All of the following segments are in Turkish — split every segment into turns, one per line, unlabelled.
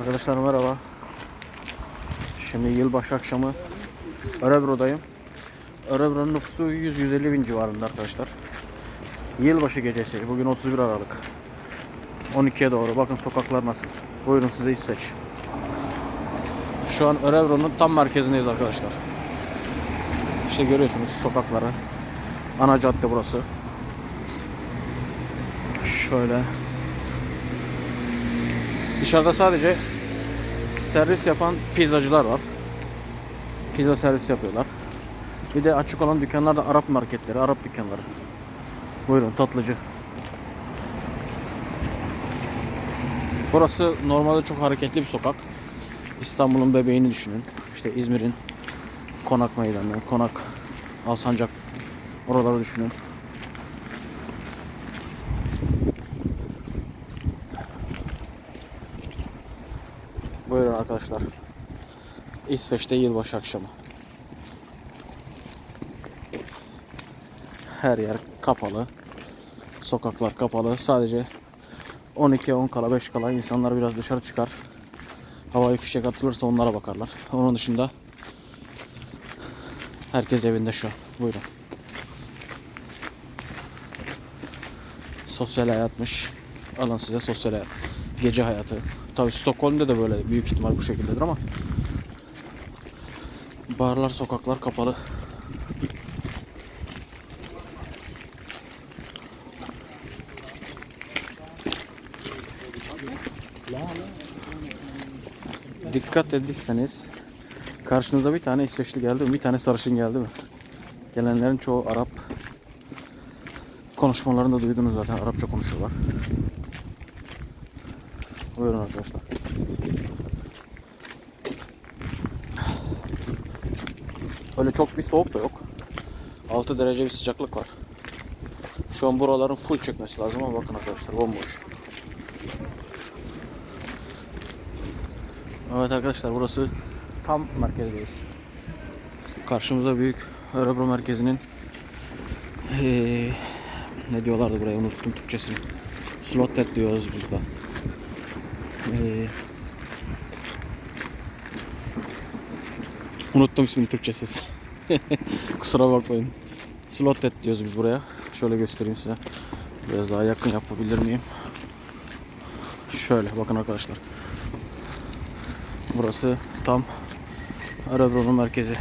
Arkadaşlar merhaba. Şimdi yılbaşı akşamı Örebro'dayım. Örebro'nun nüfusu 100-150 bin civarında arkadaşlar. Yılbaşı gecesi. Bugün 31 Aralık. 12'ye doğru. Bakın sokaklar nasıl. Buyurun size İsveç. Şu an Örebro'nun tam merkezindeyiz arkadaşlar. İşte görüyorsunuz sokakları. Ana cadde burası. Şöyle. Dışarıda sadece servis yapan pizzacılar var. Pizza servis yapıyorlar. Bir de açık olan dükkanlar da Arap marketleri, Arap dükkanları. Buyurun tatlıcı. Burası normalde çok hareketli bir sokak. İstanbul'un bebeğini düşünün. İşte İzmir'in Konak Meydanı, Konak, Alsancak oraları düşünün. Buyurun arkadaşlar. İsveç'te yılbaşı akşamı. Her yer kapalı. Sokaklar kapalı. Sadece 12'ye 10 kala 5 kala insanlar biraz dışarı çıkar. Havai fişek atılırsa onlara bakarlar. Onun dışında herkes evinde şu an. Buyurun. Sosyal hayatmış. Alın size sosyal hayat. Gece hayatı. Tabi Stockholm'da da böyle büyük ihtimal bu şekildedir ama barlar, sokaklar kapalı. Dikkat edirseniz karşınıza bir tane İsveçli geldi mi? Bir tane sarışın geldi mi? Gelenlerin çoğu Arap. Konuşmalarını da duydunuz zaten. Arapça konuşuyorlar. Buyurun arkadaşlar. Öyle çok bir soğuk da yok. 6 derece bir sıcaklık var. Şu an buraların full çekmesi lazım ama bakın arkadaşlar bomboş. Evet arkadaşlar burası tam merkezdeyiz. Karşımızda büyük Örebro merkezinin eee, ne diyorlardı buraya unuttum Türkçesini. Slotted diyoruz burada. Eee, unuttum ismini Türkçesi. Kusura bakmayın. Slotted diyoruz biz buraya. Şöyle göstereyim size. Biraz daha yakın yapabilir miyim? Şöyle bakın arkadaşlar. Burası tam Örebro'nun merkezi.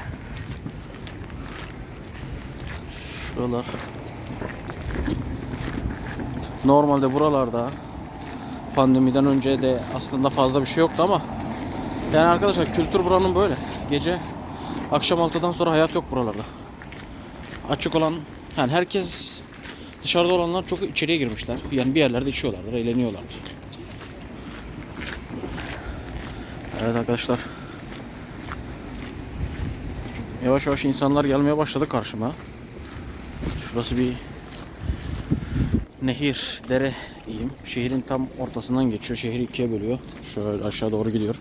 Şuralar. Normalde buralarda pandemiden önce de aslında fazla bir şey yoktu ama yani arkadaşlar kültür buranın böyle. Gece akşam 6'dan sonra hayat yok buralarda. Açık olan yani herkes dışarıda olanlar çok içeriye girmişler. Yani bir yerlerde içiyorlardır, eğleniyorlardır. Evet arkadaşlar. Yavaş yavaş insanlar gelmeye başladı karşıma. Şurası bir nehir, dere diyeyim. Şehrin tam ortasından geçiyor. Şehri ikiye bölüyor. Şöyle aşağı doğru gidiyor.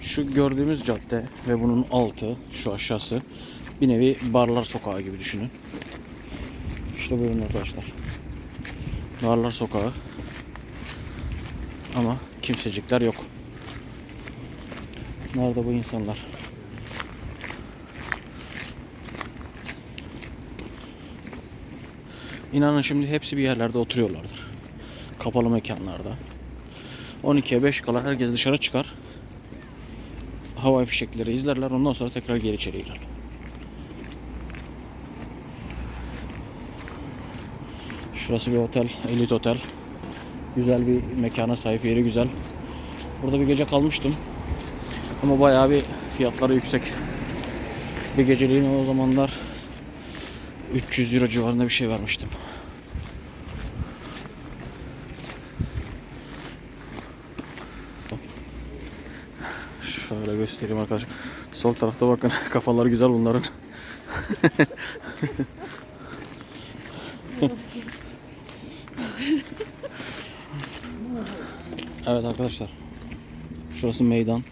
Şu gördüğümüz cadde ve bunun altı, şu aşağısı bir nevi barlar sokağı gibi düşünün. İşte buyurun arkadaşlar. Barlar sokağı. Ama kimsecikler yok. Nerede bu insanlar? İnanın şimdi hepsi bir yerlerde oturuyorlardır. Kapalı mekanlarda. 12'ye 5 kala herkes dışarı çıkar. Havai fişekleri izlerler. Ondan sonra tekrar geri içeri girer. Şurası bir otel, elit otel. Güzel bir mekana sahip, yeri güzel. Burada bir gece kalmıştım. Ama bayağı bir fiyatları yüksek. Bir geceliğine o zamanlar 300 euro civarında bir şey vermiştim. Şöyle göstereyim arkadaşlar. Sol tarafta bakın kafaları güzel bunların. evet arkadaşlar. Şurası meydan.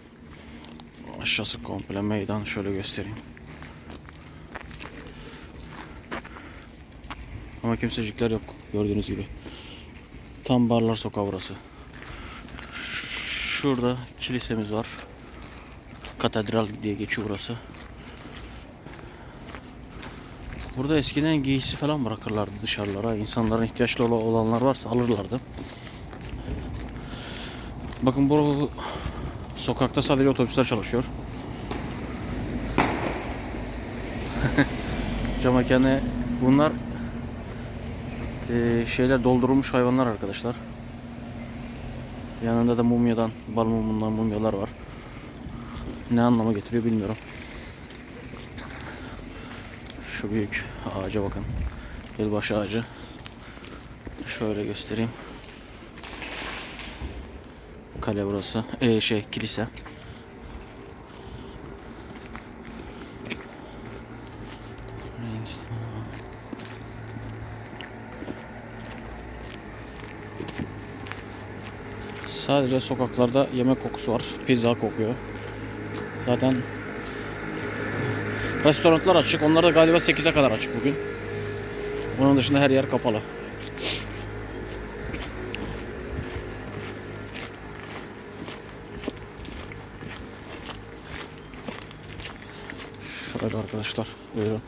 Aşağısı komple meydan. Şöyle göstereyim. Ama kimsecikler yok. Gördüğünüz gibi. Tam Barlar Sokağı burası. Şurada kilisemiz var. Katedral diye geçiyor burası. Burada eskiden giysi falan bırakırlardı dışarılara. İnsanların ihtiyaçlı ola- olanlar varsa alırlardı. Bakın bu sokakta sadece otobüsler çalışıyor. Cam bunlar eee, şeyler doldurulmuş hayvanlar arkadaşlar. Yanında da mumyadan, bal mumundan mumyalar var. Ne anlama getiriyor bilmiyorum. Şu büyük ağaca bakın. Yılbaşı ağacı. Şöyle göstereyim. Kale burası. Ee, şey kilise. Sadece sokaklarda yemek kokusu var. Pizza kokuyor. Zaten restoranlar açık. Onlar da galiba 8'e kadar açık bugün. Onun dışında her yer kapalı. Şöyle arkadaşlar. Buyurun.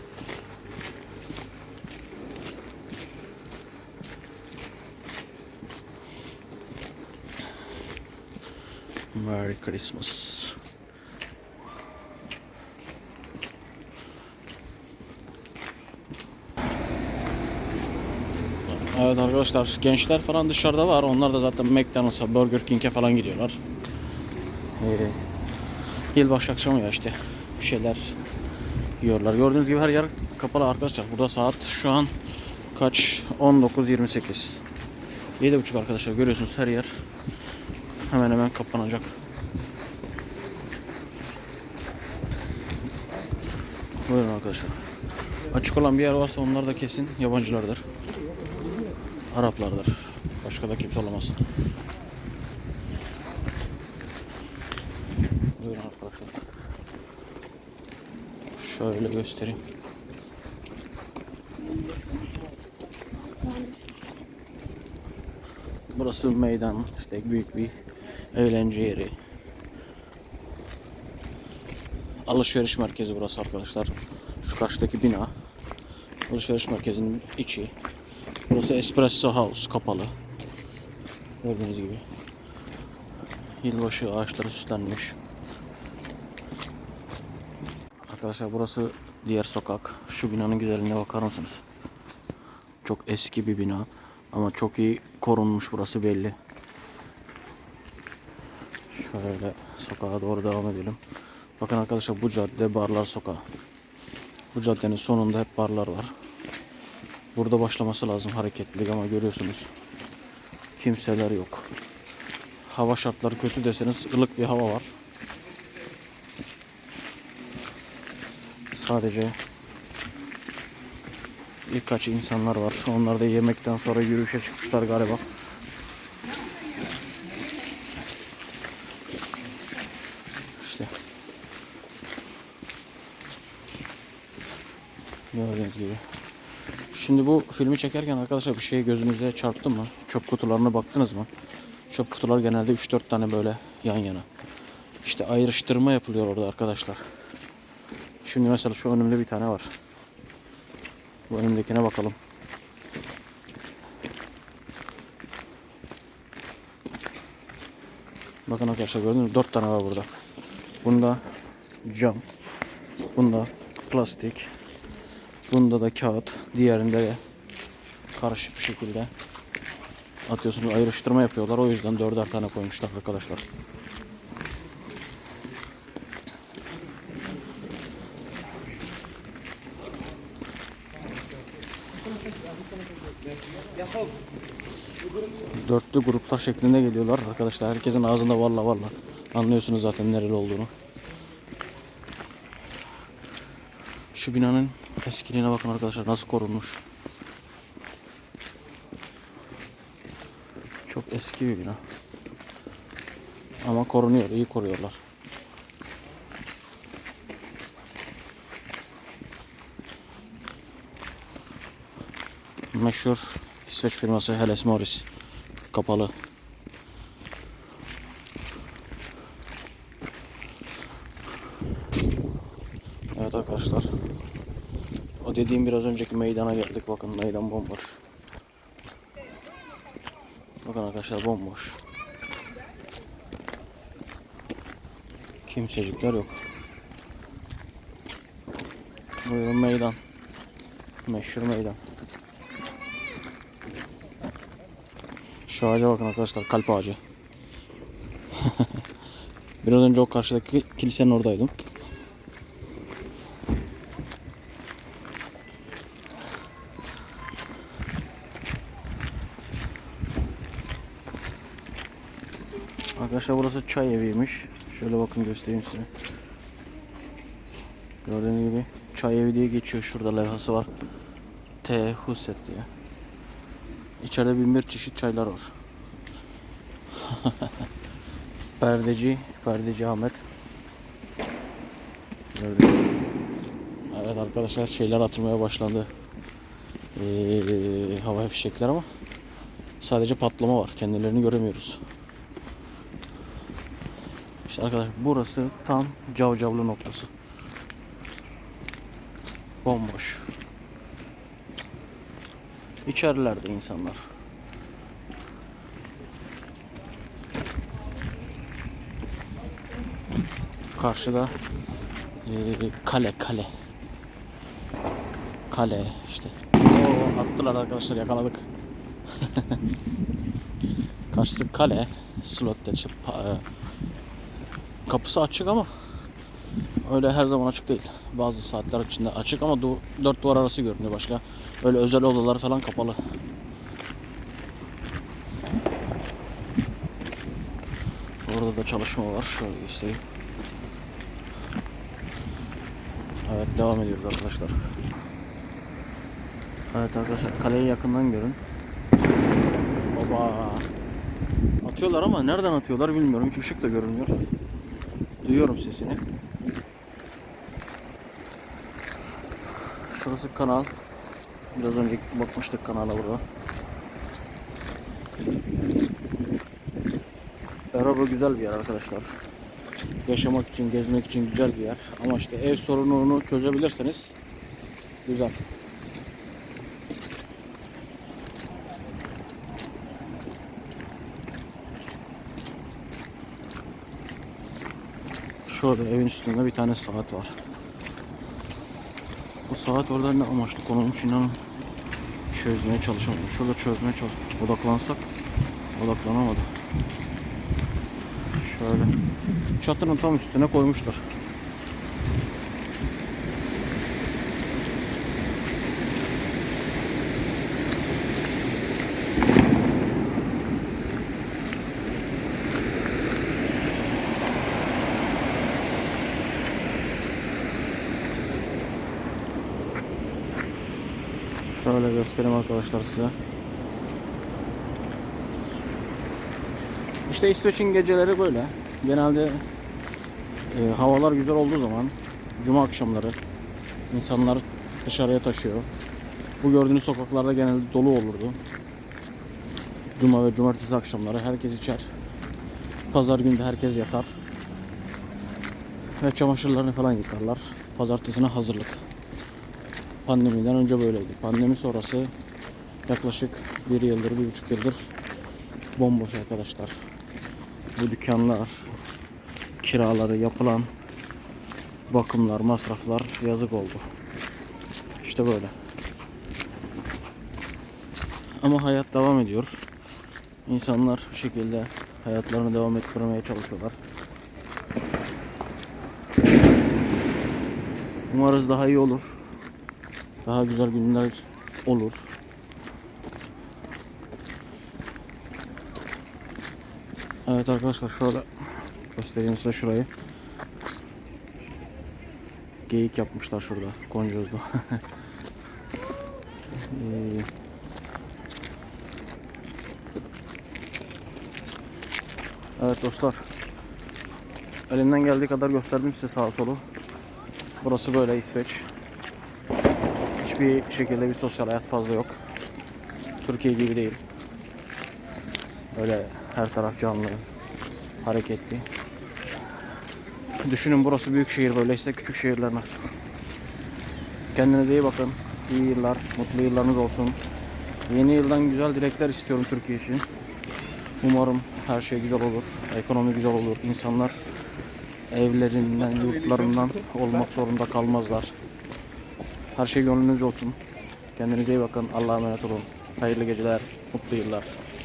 Merry Christmas. Evet arkadaşlar gençler falan dışarıda var. Onlar da zaten McDonald's'a, Burger King'e falan gidiyorlar. Ee, yılbaşı akşamı ya işte bir şeyler yiyorlar. Gördüğünüz gibi her yer kapalı arkadaşlar. Burada saat şu an kaç? 19.28. 7.30 arkadaşlar görüyorsunuz her yer hemen hemen kapanacak. Buyurun arkadaşlar. Açık olan bir yer varsa onlar da kesin yabancılardır. Araplardır. Başka da kimse olamaz. Buyurun arkadaşlar. Şöyle göstereyim. Burası meydan, işte büyük bir eğlence yeri. Alışveriş merkezi burası arkadaşlar. Şu karşıdaki bina. Alışveriş merkezinin içi. Burası Espresso House kapalı. Gördüğünüz gibi. Yılbaşı ağaçları süslenmiş. Arkadaşlar burası diğer sokak. Şu binanın güzelliğine bakar mısınız? Çok eski bir bina. Ama çok iyi korunmuş burası belli. Şöyle sokağa doğru devam edelim. Bakın arkadaşlar bu cadde Barlar Sokağı. Bu caddenin sonunda hep barlar var. Burada başlaması lazım hareketlilik ama görüyorsunuz. Kimseler yok. Hava şartları kötü deseniz ılık bir hava var. Sadece birkaç insanlar var. Onlar da yemekten sonra yürüyüşe çıkmışlar galiba. İşte. Gördüğünüz gibi. Şimdi bu filmi çekerken arkadaşlar bir şey gözünüze çarptı mı? Çöp kutularına baktınız mı? Çöp kutular genelde 3-4 tane böyle yan yana. İşte ayrıştırma yapılıyor orada arkadaşlar. Şimdi mesela şu önümde bir tane var. Bu önümdekine bakalım. Bakın arkadaşlar gördünüz mü? 4 tane var burada. Bunda cam. Bunda plastik. Bunda da kağıt. Diğerinde de karışık bir şekilde atıyorsunuz. Ayrıştırma yapıyorlar. O yüzden dörder tane koymuşlar arkadaşlar. Dörtlü gruplar şeklinde geliyorlar arkadaşlar. Herkesin ağzında valla valla. Anlıyorsunuz zaten nereli olduğunu. Şu binanın eskiliğine bakın arkadaşlar nasıl korunmuş. Çok eski bir bina. Ama korunuyor, iyi koruyorlar. Meşhur İsveç firması Helles Morris. Kapalı. Evet arkadaşlar. O dediğim biraz önceki meydana geldik. Bakın meydan bomboş. Bakın arkadaşlar bomboş. Kimsecikler yok. Buyurun meydan. Meşhur meydan. Şu ağaca bakın arkadaşlar kalp ağacı. Biraz önce o karşıdaki kilisenin oradaydım. Arkadaşlar burası çay eviymiş. Şöyle bakın göstereyim size. Gördüğünüz gibi çay evi diye geçiyor. Şurada levhası var. T. Husset diye. İçeride bin bir çeşit çaylar var. Perdeci, Perdeci Ahmet. Gibi. Evet arkadaşlar şeyler atılmaya başlandı. Ee, hava fişekler ama sadece patlama var. Kendilerini göremiyoruz. İşte arkadaşlar burası tam cavcavlı noktası. Bomboş. İçerilerde insanlar. Karşıda eee, kale kale. Kale işte. Oo, attılar arkadaşlar yakaladık. Karşısı kale. Slot dedi. Kapısı açık ama öyle her zaman açık değil. Bazı saatler içinde açık ama du- dört duvar arası görünüyor başka. Öyle özel odalar falan kapalı. Orada da çalışma var. Şöyle göstereyim. Evet devam ediyoruz arkadaşlar. Evet arkadaşlar kaleyi yakından görün. Oba. Atıyorlar ama nereden atıyorlar bilmiyorum. Hiç ışık da görünmüyor. Duyuyorum sesini. Şurası kanal. Biraz önce bakmıştık kanala burada. Araba güzel bir yer arkadaşlar. Yaşamak için, gezmek için güzel bir yer. Ama işte ev sorununu çözebilirseniz güzel. Şurada evin üstünde bir tane saat var. Bu saat orada ne amaçlı konulmuş inanın çözmeye çalışamadım. Şurada çözmeye çalış. Odaklansak odaklanamadı. Şöyle çatının tam üstüne koymuşlar. Şöyle göstereyim arkadaşlar size. İşte İsveç'in geceleri böyle. Genelde e, havalar güzel olduğu zaman cuma akşamları insanlar dışarıya taşıyor. Bu gördüğünüz sokaklarda genelde dolu olurdu. Cuma ve cumartesi akşamları herkes içer. Pazar günü de herkes yatar. Ve çamaşırlarını falan yıkarlar. Pazartesine hazırlık. Pandemiden önce böyleydi. Pandemi sonrası yaklaşık bir yıldır, bir buçuk yıldır bomboş arkadaşlar. Bu dükkanlar, kiraları yapılan bakımlar, masraflar yazık oldu. İşte böyle. Ama hayat devam ediyor. İnsanlar bir şekilde hayatlarını devam ettirmeye çalışıyorlar. Umarız daha iyi olur. Daha güzel günler olur. Evet arkadaşlar şöyle göstereyim size şurayı. Geyik yapmışlar şurada Goncoz'da. Ee, evet dostlar. Elimden geldiği kadar gösterdim size sağa solu. Burası böyle İsveç. Hiçbir şekilde bir sosyal hayat fazla yok. Türkiye gibi değil. Öyle her taraf canlı, hareketli. Düşünün burası büyük şehir böyleyse küçük şehirler nasıl? Kendinize iyi bakın. İyi yıllar, mutlu yıllarınız olsun. Yeni yıldan güzel dilekler istiyorum Türkiye için. Umarım her şey güzel olur, ekonomi güzel olur, insanlar evlerinden, yurtlarından olmak zorunda kalmazlar. Her şey gönlünüzce olsun. Kendinize iyi bakın. Allah'a emanet olun. Hayırlı geceler, mutlu yıllar.